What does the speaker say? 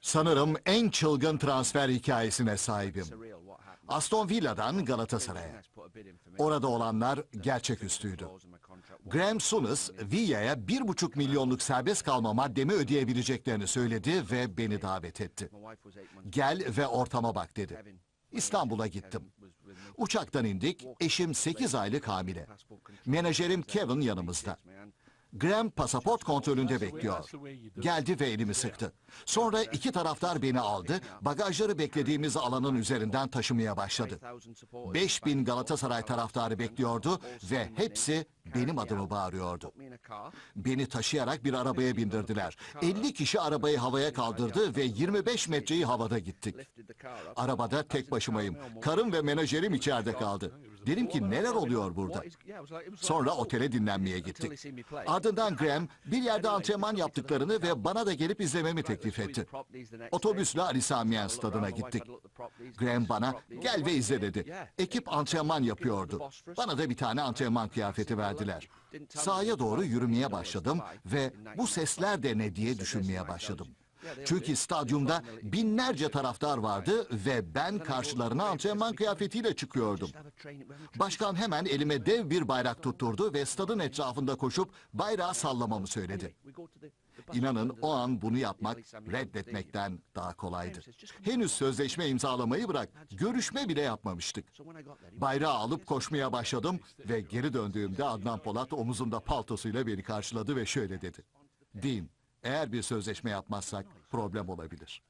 Sanırım en çılgın transfer hikayesine sahibim. Aston Villa'dan Galatasaray'a. Orada olanlar gerçeküstüydü. Graham Souness, Villa'ya bir buçuk milyonluk serbest kalma maddemi ödeyebileceklerini söyledi ve beni davet etti. Gel ve ortama bak dedi. İstanbul'a gittim. Uçaktan indik, eşim 8 aylık hamile. Menajerim Kevin yanımızda. Graham pasaport kontrolünde bekliyor. Geldi ve elimi sıktı. Sonra iki taraftar beni aldı, bagajları beklediğimiz alanın üzerinden taşımaya başladı. 5000 Galatasaray taraftarı bekliyordu ve hepsi benim adımı bağırıyordu. Beni taşıyarak bir arabaya bindirdiler. 50 kişi arabayı havaya kaldırdı ve 25 metreyi havada gittik. Arabada tek başımayım. Karım ve menajerim içeride kaldı. Dedim ki neler oluyor burada? Sonra otele dinlenmeye gittik. Ardından Graham bir yerde antrenman yaptıklarını ve bana da gelip izlememi teklif etti. Otobüsle Ali Samiyen stadına gittik. Graham bana gel ve izle dedi. Ekip antrenman yapıyordu. Bana da bir tane antrenman kıyafeti verdiler. Sahaya doğru yürümeye başladım ve bu sesler de ne diye düşünmeye başladım. Çünkü stadyumda binlerce taraftar vardı ve ben karşılarına antrenman kıyafetiyle çıkıyordum. Başkan hemen elime dev bir bayrak tutturdu ve stadın etrafında koşup bayrağı sallamamı söyledi. İnanın o an bunu yapmak reddetmekten daha kolaydı. Henüz sözleşme imzalamayı bırak, görüşme bile yapmamıştık. Bayrağı alıp koşmaya başladım ve geri döndüğümde Adnan Polat omuzumda paltosuyla beni karşıladı ve şöyle dedi. Dean, eğer bir sözleşme yapmazsak problem olabilir.